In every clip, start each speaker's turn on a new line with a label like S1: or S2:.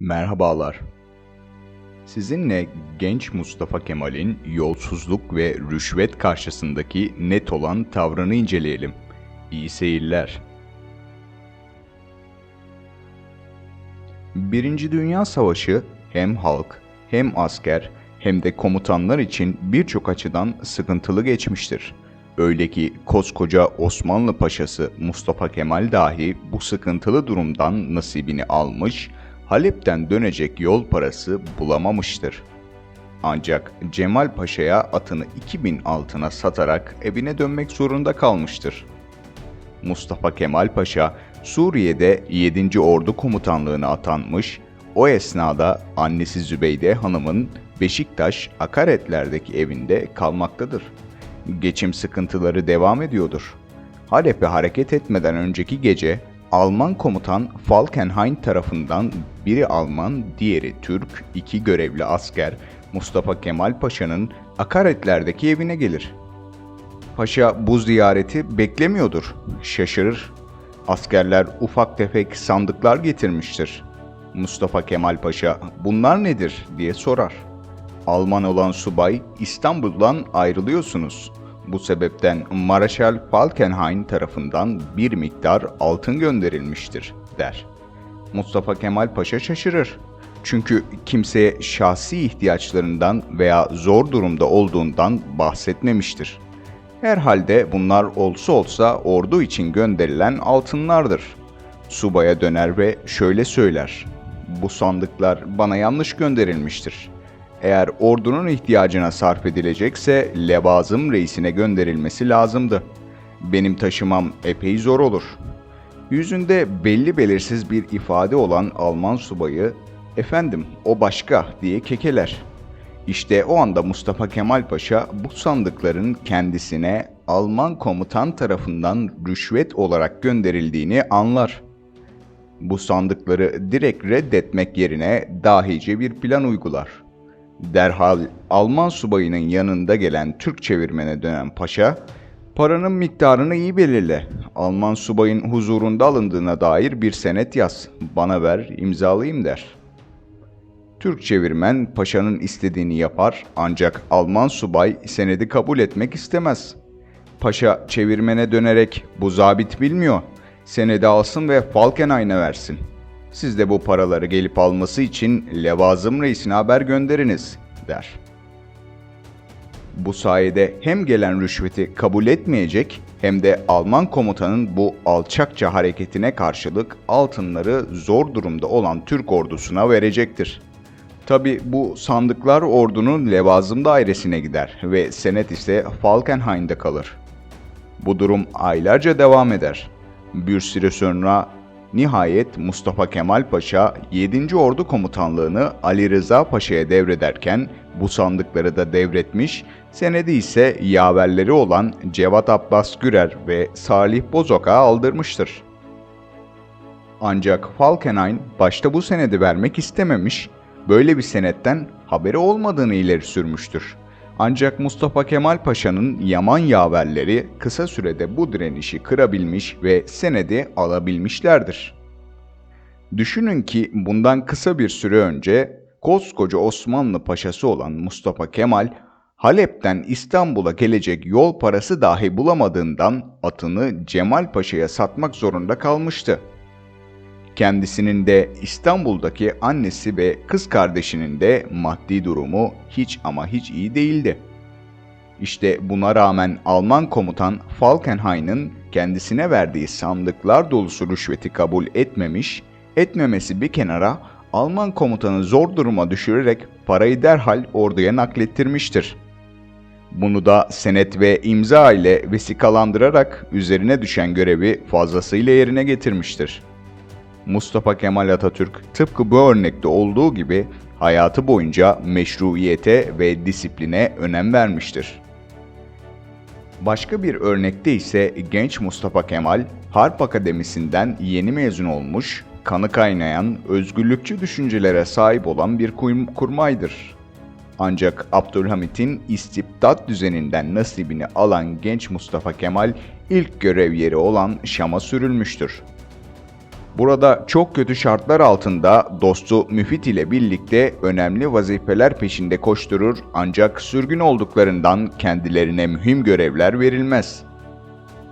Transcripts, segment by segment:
S1: Merhabalar. Sizinle genç Mustafa Kemal'in yolsuzluk ve rüşvet karşısındaki net olan tavrını inceleyelim. İyi seyirler. Birinci Dünya Savaşı hem halk, hem asker, hem de komutanlar için birçok açıdan sıkıntılı geçmiştir. Öyle ki koskoca Osmanlı Paşası Mustafa Kemal dahi bu sıkıntılı durumdan nasibini almış, Halep'ten dönecek yol parası bulamamıştır. Ancak Cemal Paşa'ya atını 2000 altına satarak evine dönmek zorunda kalmıştır. Mustafa Kemal Paşa Suriye'de 7. Ordu Komutanlığına atanmış, o esnada annesi Zübeyde Hanım'ın Beşiktaş Akaretler'deki evinde kalmaktadır. Geçim sıkıntıları devam ediyordur. Halep'e hareket etmeden önceki gece Alman komutan Falkenhayn tarafından biri Alman, diğeri Türk, iki görevli asker Mustafa Kemal Paşa'nın Akaretler'deki evine gelir. Paşa bu ziyareti beklemiyordur. Şaşırır. Askerler ufak tefek sandıklar getirmiştir. Mustafa Kemal Paşa bunlar nedir diye sorar. Alman olan subay İstanbul'dan ayrılıyorsunuz. Bu sebepten Maraşal Falkenhayn tarafından bir miktar altın gönderilmiştir der. Mustafa Kemal Paşa şaşırır. Çünkü kimseye şahsi ihtiyaçlarından veya zor durumda olduğundan bahsetmemiştir. Herhalde bunlar olsa olsa ordu için gönderilen altınlardır. Subaya döner ve şöyle söyler. Bu sandıklar bana yanlış gönderilmiştir. Eğer ordunun ihtiyacına sarf edilecekse Levazım reisine gönderilmesi lazımdı. Benim taşımam epey zor olur. Yüzünde belli belirsiz bir ifade olan Alman subayı, efendim o başka diye kekeler. İşte o anda Mustafa Kemal Paşa bu sandıkların kendisine Alman komutan tarafından rüşvet olarak gönderildiğini anlar. Bu sandıkları direkt reddetmek yerine dahice bir plan uygular. Derhal Alman subayının yanında gelen Türk çevirmene dönen paşa, paranın miktarını iyi belirle. Alman subayın huzurunda alındığına dair bir senet yaz. Bana ver, imzalayayım der. Türk çevirmen paşanın istediğini yapar ancak Alman subay senedi kabul etmek istemez. Paşa çevirmene dönerek bu zabit bilmiyor. Senedi alsın ve Falkenhayn'a versin. Siz de bu paraları gelip alması için Levazım reisine haber gönderiniz der. Bu sayede hem gelen rüşveti kabul etmeyecek hem de Alman komutanın bu alçakça hareketine karşılık altınları zor durumda olan Türk ordusuna verecektir. Tabi bu sandıklar ordunun levazım dairesine gider ve senet ise Falkenhayn'de kalır. Bu durum aylarca devam eder. Bir süre sonra nihayet Mustafa Kemal Paşa 7. Ordu Komutanlığını Ali Rıza Paşa'ya devrederken bu sandıkları da devretmiş, senedi ise yaverleri olan Cevat Abbas Gürer ve Salih Bozok'a aldırmıştır. Ancak Falkenhayn başta bu senedi vermek istememiş, böyle bir senetten haberi olmadığını ileri sürmüştür. Ancak Mustafa Kemal Paşa'nın yaman yaverleri kısa sürede bu direnişi kırabilmiş ve senedi alabilmişlerdir. Düşünün ki bundan kısa bir süre önce koskoca Osmanlı paşası olan Mustafa Kemal Halep'ten İstanbul'a gelecek yol parası dahi bulamadığından atını Cemal Paşa'ya satmak zorunda kalmıştı. Kendisinin de İstanbul'daki annesi ve kız kardeşinin de maddi durumu hiç ama hiç iyi değildi. İşte buna rağmen Alman komutan Falkenhayn'ın kendisine verdiği sandıklar dolusu rüşveti kabul etmemiş, etmemesi bir kenara Alman komutanı zor duruma düşürerek parayı derhal orduya naklettirmiştir. Bunu da senet ve imza ile vesikalandırarak üzerine düşen görevi fazlasıyla yerine getirmiştir. Mustafa Kemal Atatürk tıpkı bu örnekte olduğu gibi hayatı boyunca meşruiyete ve disipline önem vermiştir. Başka bir örnekte ise genç Mustafa Kemal Harp Akademisi'nden yeni mezun olmuş, kanı kaynayan, özgürlükçü düşüncelere sahip olan bir kurmaydır. Ancak Abdülhamit'in istibdat düzeninden nasibini alan genç Mustafa Kemal ilk görev yeri olan Şam'a sürülmüştür. Burada çok kötü şartlar altında dostu Müfit ile birlikte önemli vazifeler peşinde koşturur ancak sürgün olduklarından kendilerine mühim görevler verilmez.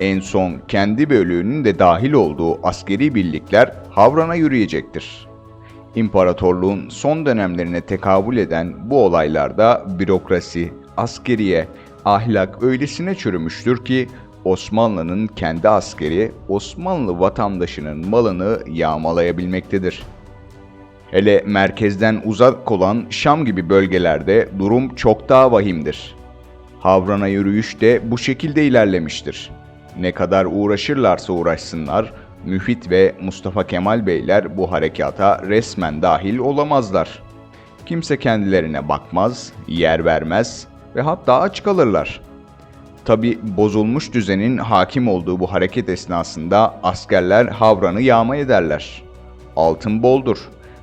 S1: En son kendi bölüğünün de dahil olduğu askeri birlikler Havran'a yürüyecektir. İmparatorluğun son dönemlerine tekabül eden bu olaylarda bürokrasi, askeriye, ahlak öylesine çürümüştür ki Osmanlı'nın kendi askeri Osmanlı vatandaşının malını yağmalayabilmektedir. Hele merkezden uzak olan Şam gibi bölgelerde durum çok daha vahimdir. Havran'a yürüyüş de bu şekilde ilerlemiştir. Ne kadar uğraşırlarsa uğraşsınlar, Müfit ve Mustafa Kemal Beyler bu harekata resmen dahil olamazlar. Kimse kendilerine bakmaz, yer vermez ve hatta aç kalırlar. Tabi bozulmuş düzenin hakim olduğu bu hareket esnasında askerler Havran'ı yağma ederler. Altın boldur.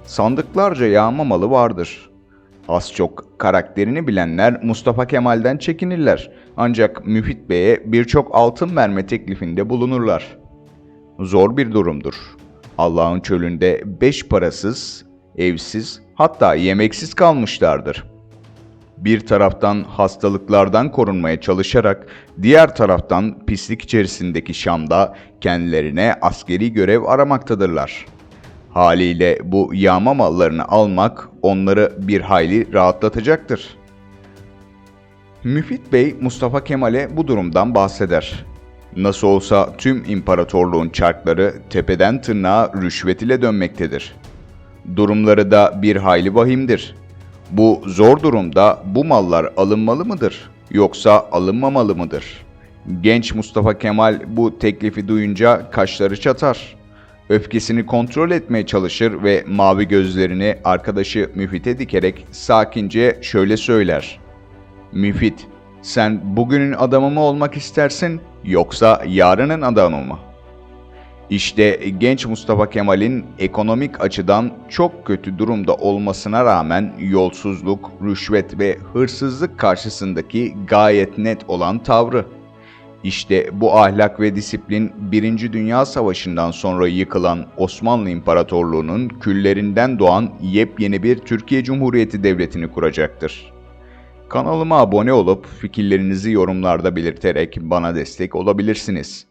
S1: Sandıklarca yağma malı vardır. Az çok karakterini bilenler Mustafa Kemal'den çekinirler. Ancak Müfit Bey'e birçok altın verme teklifinde bulunurlar. Zor bir durumdur. Allah'ın çölünde beş parasız, evsiz, hatta yemeksiz kalmışlardır. Bir taraftan hastalıklardan korunmaya çalışarak, diğer taraftan pislik içerisindeki Şam'da kendilerine askeri görev aramaktadırlar. Haliyle bu yağma mallarını almak onları bir hayli rahatlatacaktır. Müfit Bey Mustafa Kemal'e bu durumdan bahseder. Nasıl olsa tüm imparatorluğun çarkları tepeden tırnağa rüşvet ile dönmektedir. Durumları da bir hayli vahimdir. Bu zor durumda bu mallar alınmalı mıdır yoksa alınmamalı mıdır? Genç Mustafa Kemal bu teklifi duyunca kaşları çatar. Öfkesini kontrol etmeye çalışır ve mavi gözlerini arkadaşı Müfit'e dikerek sakince şöyle söyler. Müfit, sen bugünün adamı mı olmak istersin yoksa yarının adamı mı? İşte genç Mustafa Kemal'in ekonomik açıdan çok kötü durumda olmasına rağmen yolsuzluk, rüşvet ve hırsızlık karşısındaki gayet net olan tavrı. İşte bu ahlak ve disiplin 1. Dünya Savaşı'ndan sonra yıkılan Osmanlı İmparatorluğu'nun küllerinden doğan yepyeni bir Türkiye Cumhuriyeti Devleti'ni kuracaktır. Kanalıma abone olup fikirlerinizi yorumlarda belirterek bana destek olabilirsiniz.